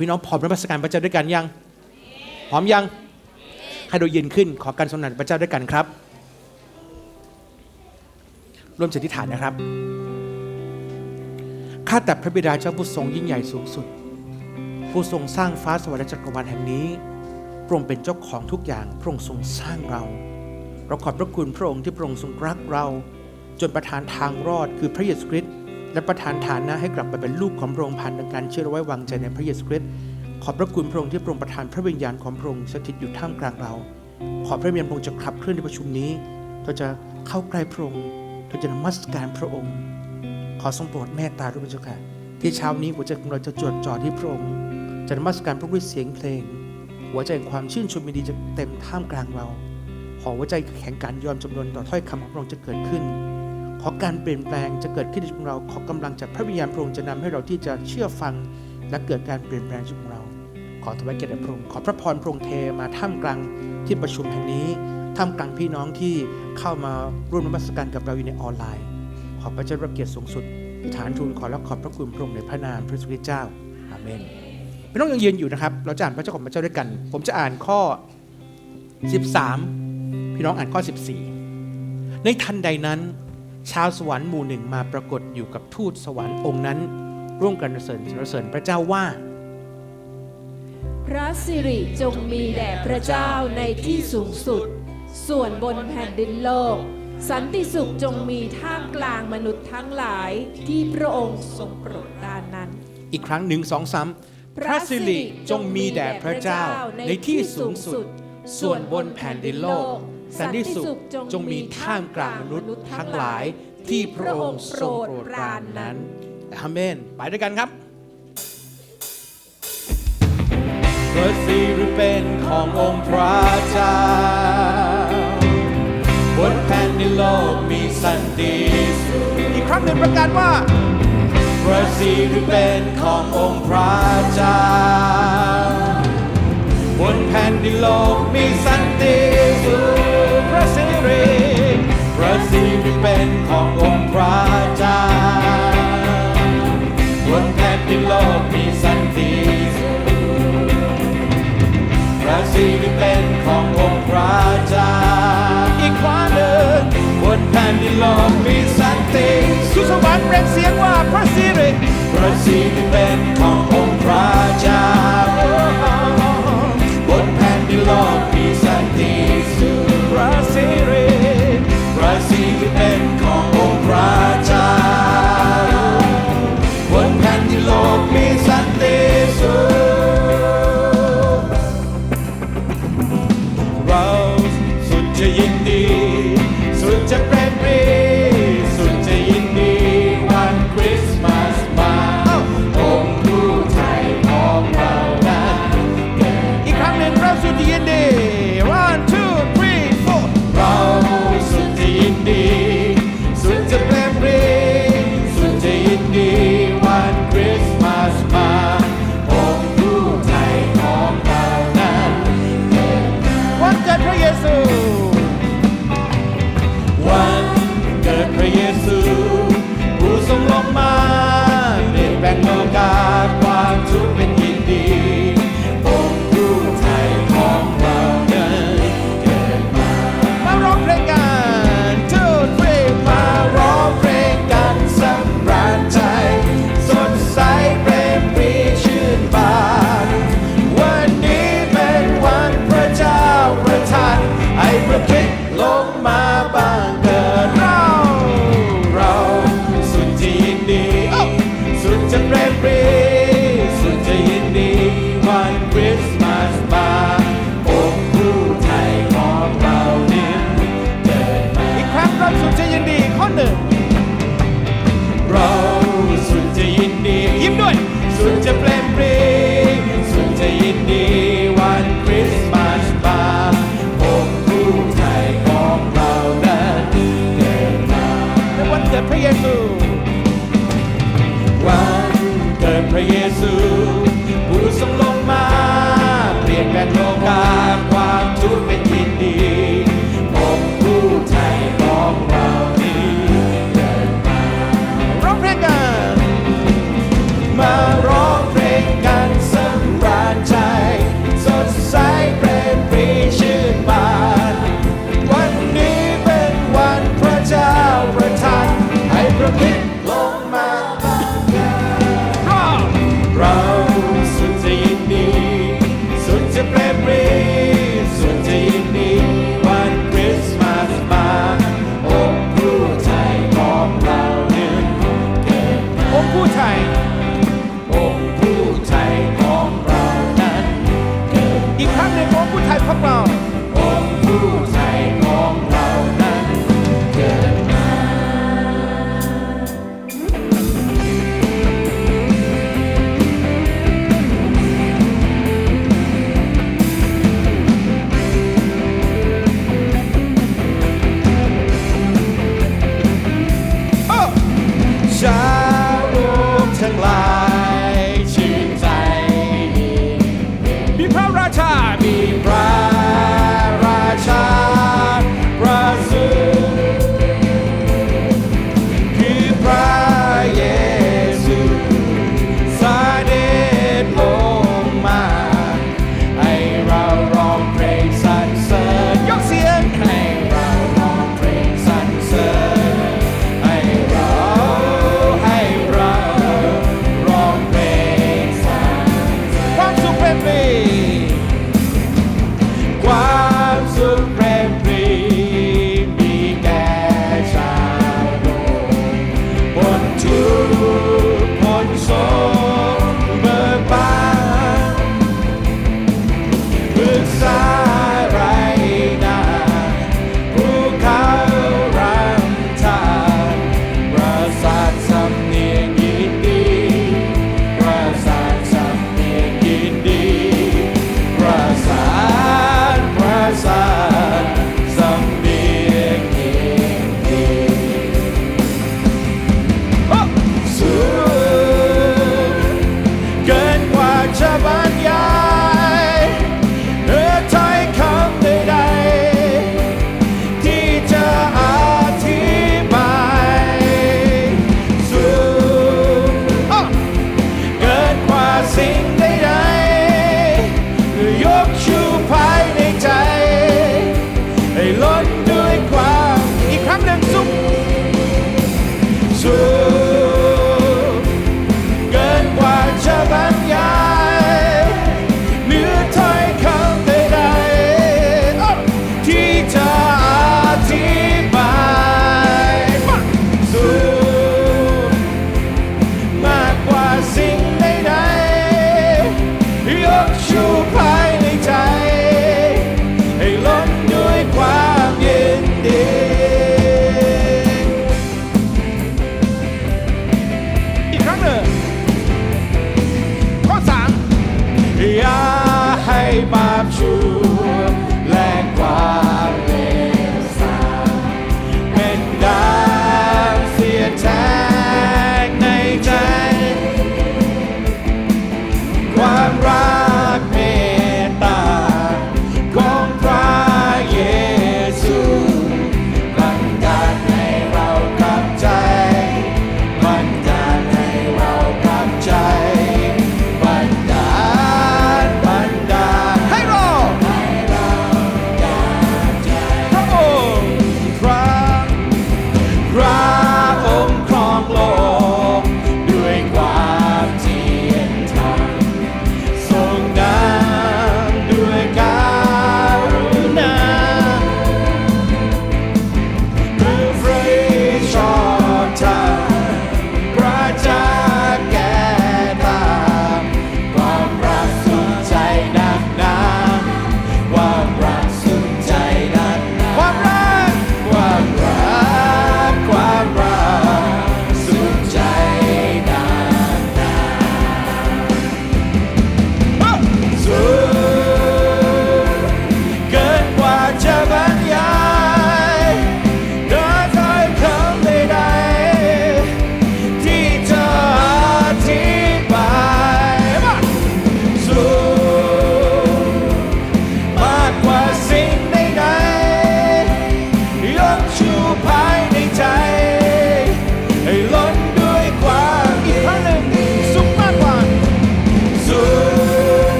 พี่น้องพร้อมรับประสการพระเจ้าด้วยกันยัง พร้อมยัง ให้เรายืนขึ้นขอการสนันพระเจ้าด้วยกันครับ ร่วมจิตอธิฐานนะครับ ข้าแต่พระบิดาเจ้าผู้ทรงยิ่งใหญ่สูงสุด ผู้ทรงสร้างฟ้าสวรรค์จักรวาลแห่งนี้พระองค์เป็นเจ้าของทุกอย่างพระองค์ทรงสร้างเรา เราขอบพระคุณพระองค์ที่พระองค์ทรงรักเรา จนประทานทางรอดคือพระเยซูคริสต์ และประทานฐานะให้กลับมาเป็นลูกของพระองค์ผ่านการเชื่อไว้วางใจในพระเยซูคริสต์ขอบพระคุณพระองค์ที่พระองค์ประทานพระวิญญาณของพระองค์สถิตอยู่ท่ามกลางเรา ขอพระวิญญาณพระองค์จะขับเคลื่อนในประชุมนี้เราจะเข้าใกล้พระองค์เราจะนมัสการพระองค์ ขอทรงโปรดเมตตาด้วยพระเจ้าค่ะที่เช้านี้หัวใจของเราจะจดจ่อที่พระองค์จะนมัสการพระด้วยเสียงเพลง หัวใจแห่งความชื่นชมยินดีจะเต็มท่ามกลางเราขอหัวใจแข็งการยอมจำนวนต่อถ้อยคำของพระองค์จะเกิดขึ้น ขอการเปลี่ยนแปลงจะเกิดขึ้นในชีวิตของเรา ขอกำลังจากพระวิญญาณพระองค์จะนำให้เราที่จะเชื่อฟัง และเกิดการเปลี่ยนแปลงชีวิตของเรา ขอถวายเกียรติพระองค์ขอพระพรพระองค์เทมาท่ามกลางที่ประชุมแห่งนี้ท่ามกลางพี่น้องที่เข้ามาร่วมนมัสการกับเราอยู่ในออนไลน์ ขอพระเจ้ารับเกียรติสูงสุดฐานทูลขอและขอบพระคุณพระองค์ในพระนามพระสุริเจ้าอาเมนพี่น้องยังยืนอยู่นะครับ เราจะอ่านพระเจ้าของพระเจ้าด้วยกัน ผมจะอ่านข้อ 13 พี่น้องอ่านข้อ 14 ในทันใดนั้น ชาวสวรรค์หมู่หนึ่งมาปรากฏอยู่กับทูตสวรรค์องค์นั้น ร่วมกันสรรเสริญสรรเสริญพระเจ้าว่า พระสิริจงมีแด่พระเจ้าในที่สูงสุด ส่วนบนแผ่นดินโลก สันติสุขจงมีท่ามกลางมนุษย์ทั้งหลายที่พระองค์ทรงโปรดปรานนั้น อีกครั้งหนึ่งสองสามพระสิริจงมีแด่พระเจ้าในที่สูงสุด ส่วนบนแผ่นดินโลก สันติสุขจงมีท่ามกลางมนุษย์ทั้งหลายที่พระองค์ทรงโปรดปรานนั้นอาเมน ไปด้วยกันครับพระสิริเป็นขององค์พระเจ้าบนแผ่นดินโลกมีสันติสุขอีกครั้งหนึ่งประกาศว่าพระสิริเป็นขององค์พระเจ้าบนแผ่นดินโลกมีสันติสุข พระสิริพระสิริเป็นขององค์พระเจ้าบนแผ่นดินโลกมีสันติสุขพระสิริเป็นขององค์พระเจ้าอีกครั้งหนึ่งบนแผ่นดินโลกมีสันติสุขสวรรค์เปล่งเสียงว่าพระสิริพระสิริเป็นขององค์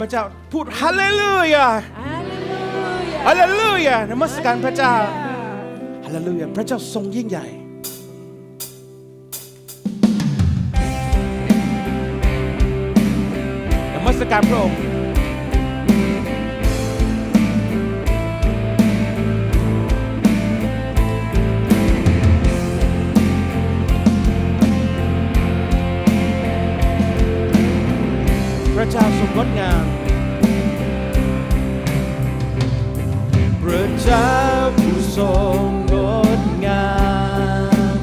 พระเจ้าพูดฮาเลลูยาฮาเลลูยาในมัสการพระเจ้าฮาเลลูยาพระเจ้าทรงยิ่งใหญ่นมัสการพระองค์ ระเจ้าทรงงดงาม พระเจ้าผู้ทรงงดงาม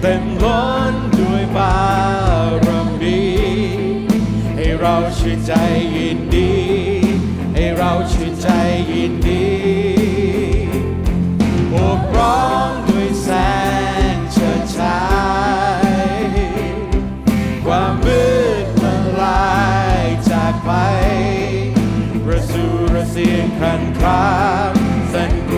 เต็มล้นด้วยบารมีให้เราชื่นใจยินดี ให้เราชื่นใจยินดีโอบร้องด้วยแสงเชิดชา sin kan kraft, den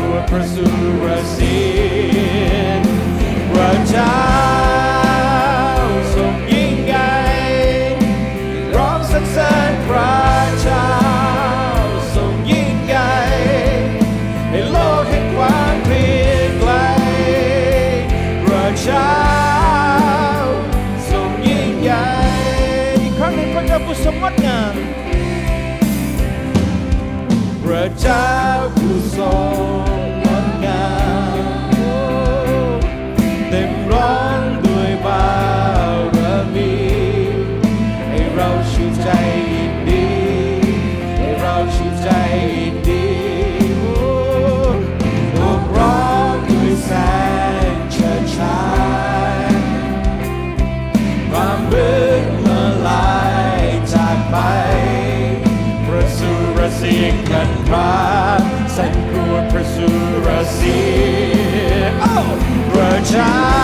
see. Oh, Virgin.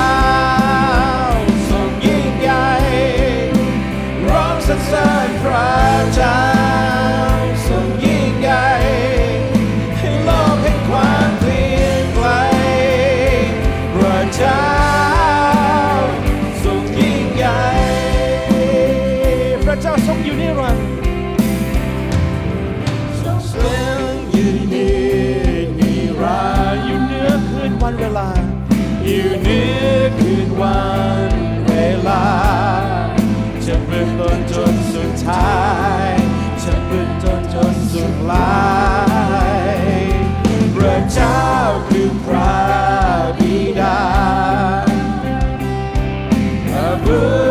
good.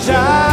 child.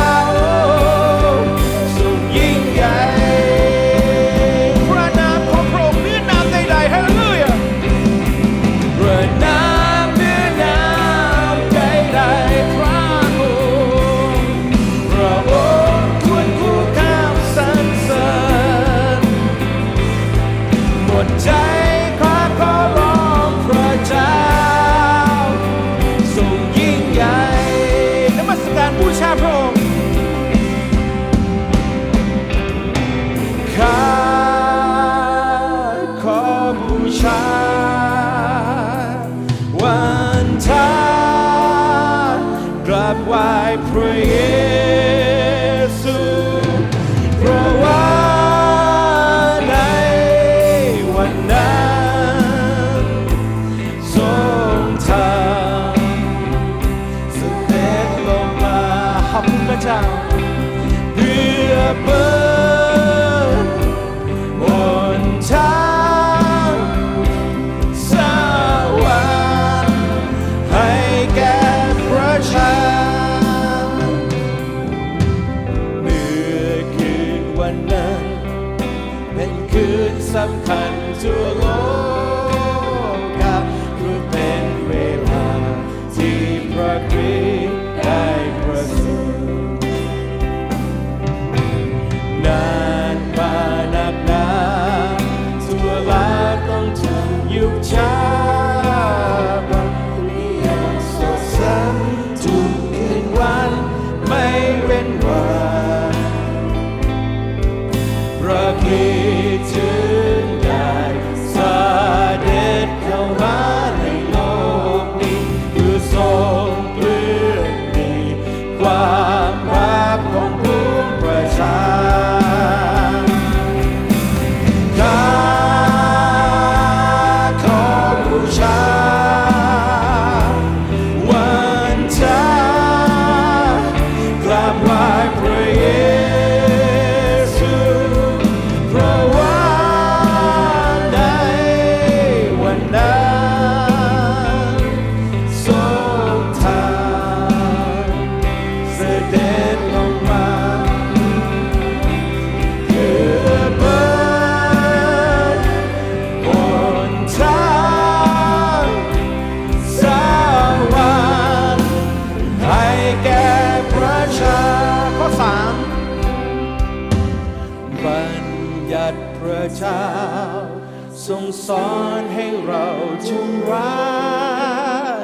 อนให้เราจงรั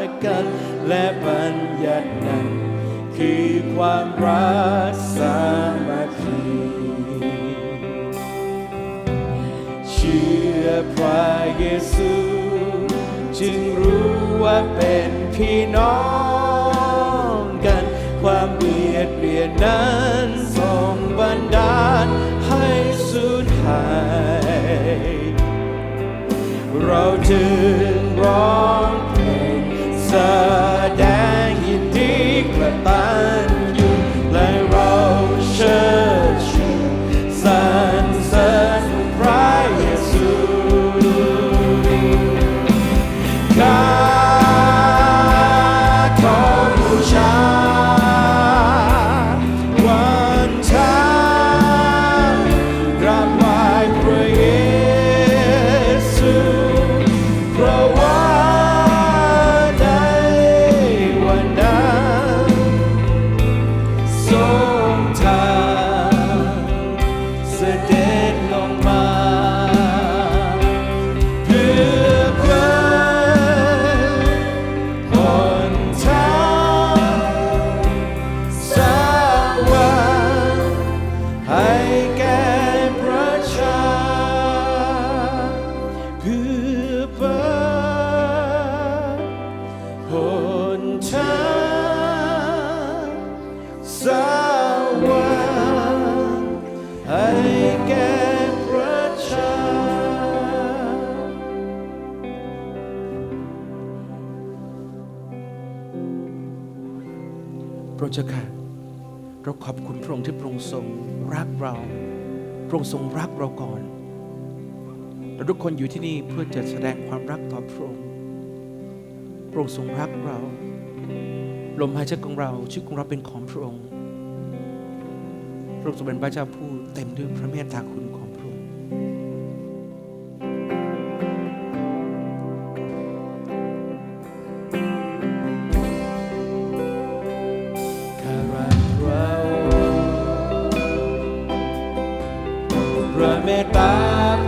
กกัน และบัญญัตินั้น คือความรักสามัคคีเชื่อพระเยซูจึงรู้ว่าเป็นพี่น้องกัน ความเบียดเบียนนั้น road to ค์ที่พระองค์ทรงรักเรา พระองค์ทรงรักเราก่อนเราทุกคนอยู่ที่นี่เพื่อจะแสดงความรักต่อพระองค์ พระองค์ทรงรักเรา ลมหายใจของเราชีวิตของเราเป็นของพระองค์ พระองค์ทรงเป็นพระเจ้าผู้เต็มด้วยพระเมตตาคุณของ พระเมตตา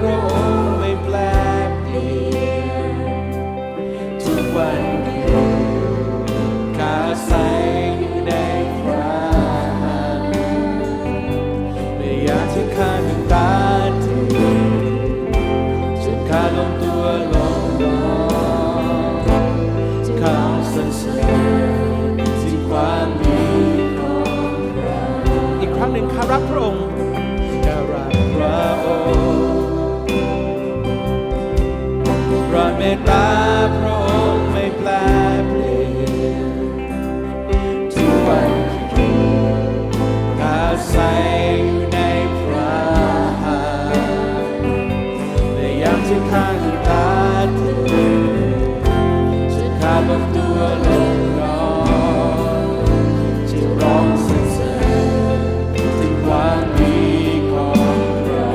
พระองค์ไม่แปลเปลี่ยนทุกวันข้าใส่อยู่ในพระหัตถ์ในยามที่ข้าน้ำตาถึงจะข้าลงตัวลงนอนจะร้องสรรเสริญถึงความดีของเรา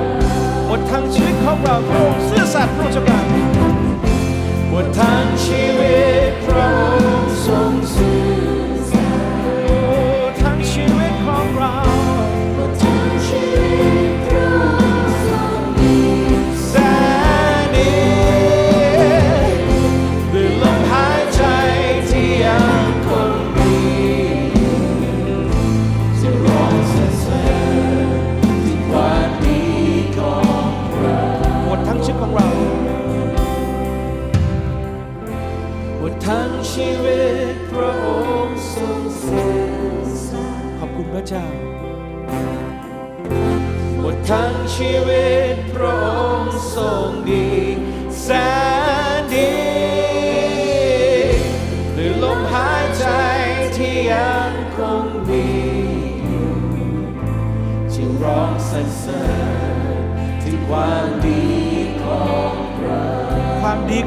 หมดทั้งชีวิตของเราพระองค์ซื่อสัตย์พระเจ้าค่ะ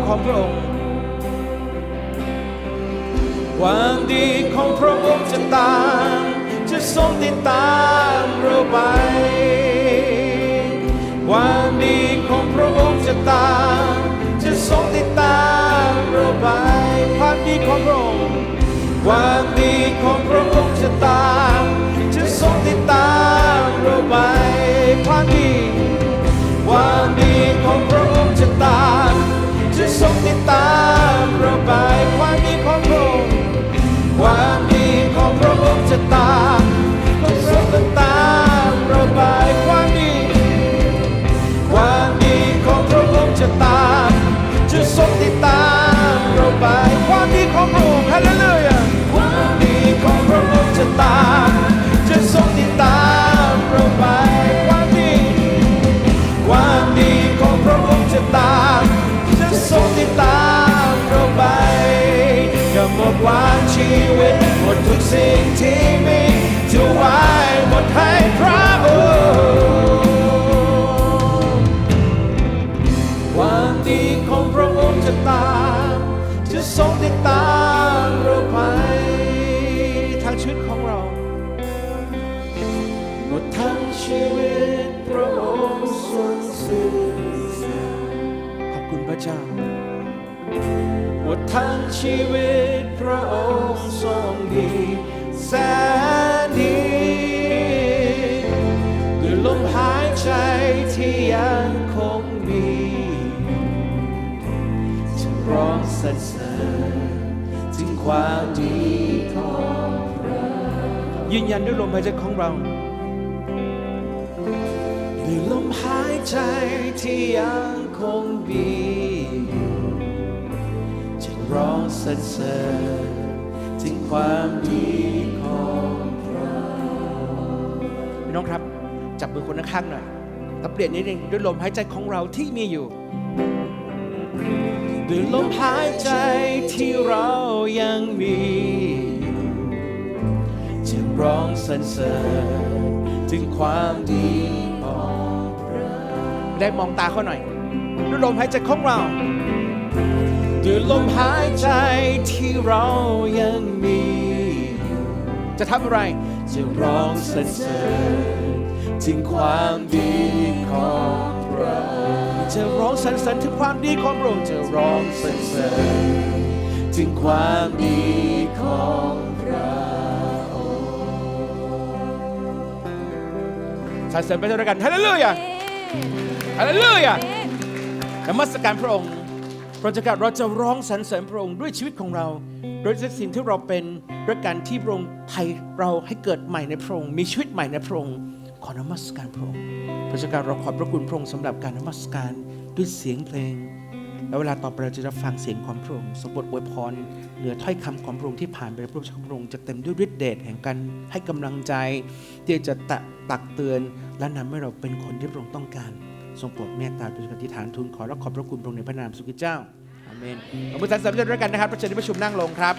ของพระองค์ ความดีของพระองค์จะตาม จะทรงติดตามเราไป ตาม จะทรงติดตามเราไปความดีความดีของพระองค์จะตาม จะทรงติดตามเราไปกับหมดวันชีวิตหมดทุกสิ่งที่มีจะไว้หมดให้พระองค์ ทั้งชีวิตพระองค์ทรงดีแสนดีด้วยลมหายใจที่ยังคงมีจะร้องสรรเสริญถึงความดีของพระยืนยันด้วยลมหายใจของเราด้วยลมหายใจที่ยังคงมี ร้องสรรเสริญถึงความดีของพระพี่น้องครับ จับมือคนข้างหน่อยแล้วเปลี่ยนนิดนึงด้วยลมหายใจของเราที่มีอยู่ ด้วยลมหายใจที่เรายังมีจร้องสรรเสริญถึงความดีของพระได้มองตาเขาหน่อยด้วยลมหายใจของเรา ด้วยลมหายใจที่เรายังมี จะทำอะไร จะร้องสรรเสริญถึงความดีของพระจะร้องสรรเสริญถึงความดีของพระองค์จะร้องสรรเสริญถึงความดีของพระองค์สรรเสริญไปด้วยกันฮาเลลูยาฮาเลลูยานมัสการพระองค์ พระเจ้าค่ะเราจะร้องสรรเสริญพระองค์ด้วยชีวิตของเราโดยสิ่งที่เราเป็นด้วยการที่พระองค์ไทยเราให้เกิดใหม่ในพระองค์มีชีวิตใหม่ในพระองค์ขอนมัสการพระองค์พระเจ้าค่ะเราขอบพระคุณพระองค์สำหรับการนมัสการด้วยเสียงเพลง แล้วเวลาต่อไปเราจะฟังเสียงของพระองค์สมบทอวยพรเหนือถ้อยคำของพระองค์ที่ผ่านไปในพระเจ้าพระองค์จะเต็มด้วยฤทธิเดชแห่งการให้กำลังใจ ที่จะตะตักเตือนและนำให้เราเป็นคนที่พระองค์ต้องการ ทรงโปรดเมตตาเป็นอธิษฐานทูลขอรับขอบพระคุณพระองค์ในพระนามสุขิเจ้าอาเมนขอบคุณสรรเสริญด้วยกันนะครับประเจ้าที่ประชุมนั่งลงครับ